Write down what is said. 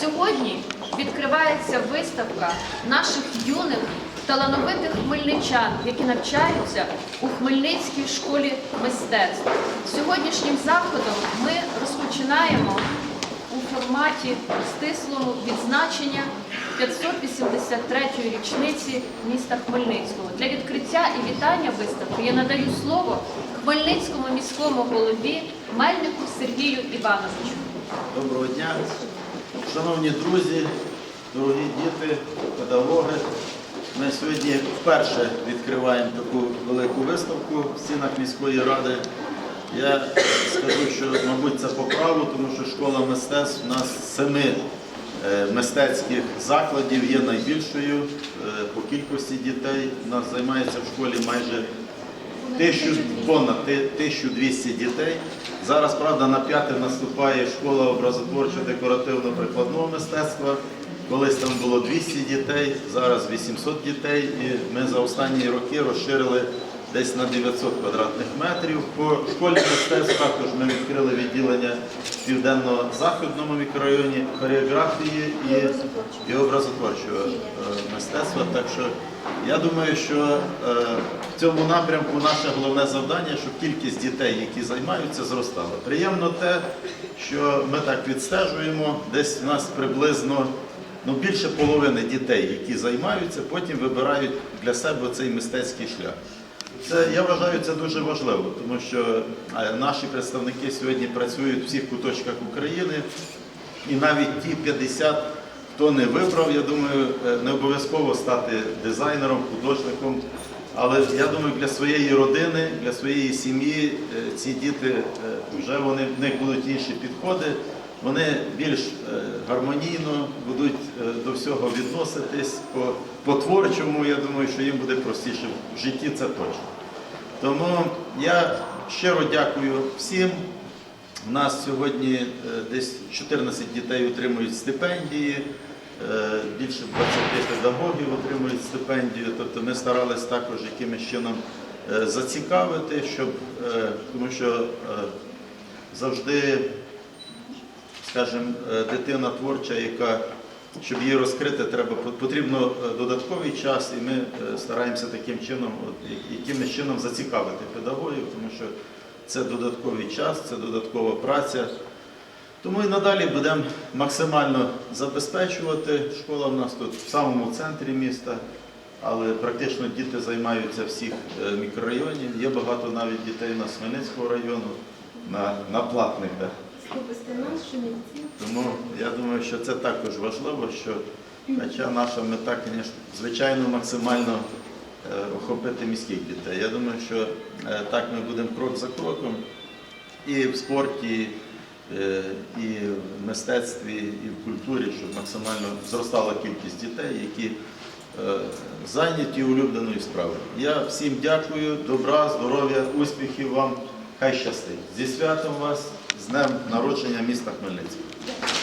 Сьогодні відкривається виставка наших юних талановитих хмельничан, які навчаються у Хмельницькій школі мистецтв. Сьогоднішнім заходом ми розпочинаємо у форматі стислого відзначення 583-ї річниці міста Хмельницького. Для відкриття і вітання виставки я надаю слово Хмельницькому міському голові Мельнику Сергію Івановичу. Доброго дня, шановні друзі, дорогі діти, педагоги. Ми сьогодні вперше відкриваємо таку велику виставку в стінах міської ради. Я скажу, що, мабуть, це по праву, тому що школа мистецтв у нас семи е, мистецьких закладів є найбільшою е, по кількості дітей. У нас займається в школі майже Тисячу, понад ти- 1200 дітей. Зараз, правда, на п'яте наступає школа образотворчо-декоративно-прикладного мистецтва. Колись там було 200 дітей, зараз 800 дітей. І ми за останні роки розширили десь на 900 квадратних метрів. По школі мистецтв також ми відкрили відділення в південно-західному мікрорайоні хореографії і, і образотворчого е, мистецтва. Так що я думаю, що е, в цьому напрямку наше головне завдання, щоб кількість дітей, які займаються, зростала. Приємно те, що ми так відстежуємо, десь в нас приблизно ну, більше половини дітей, які займаються, потім вибирають для себе цей мистецький шлях. Це я вважаю це дуже важливо, тому що е, наші представники сьогодні працюють в всіх куточках України, і навіть ті 50, хто не вибрав, я думаю, е, не обов'язково стати дизайнером, художником. Але я думаю, для своєї родини, для своєї сім'ї е, ці діти е, вже вони в них будуть інші підходи. Вони більш е, гармонійно будуть до всього відноситись по, по творчому. Я думаю, що їм буде простіше в житті, це точно. Тому я щиро дякую всім. У нас сьогодні десь 14 дітей отримують стипендії, більше 20 педагогів отримують стипендію. Тобто ми старались також якимось чином е, зацікавити, щоб, е, тому що е, завжди, скажімо, е, дитина творча, яка щоб її розкрити, треба потрібно е, додатковий час, і ми е, стараємося таким чином, якимось чином зацікавити педагогів, тому що це додатковий час, це додаткова праця. Тому і надалі будемо максимально забезпечувати. Школа в нас тут в самому центрі міста, але практично діти займаються всіх е, мікрорайонів. Є багато навіть дітей на Хмельницького району, на, на платниках. Тому я думаю, що це також важливо, що хоча наша мета, звісно, звичайно, максимально е, охопити міських дітей. Я думаю, що е, так ми будемо крок за кроком і в спорті, і в мистецтві, і в культурі, щоб максимально зростала кількість дітей, які е, зайняті улюбленою справою. Я всім дякую, добра, здоров'я, успіхів вам, хай щастить. Зі святом вас, з днем народження міста Хмельницького.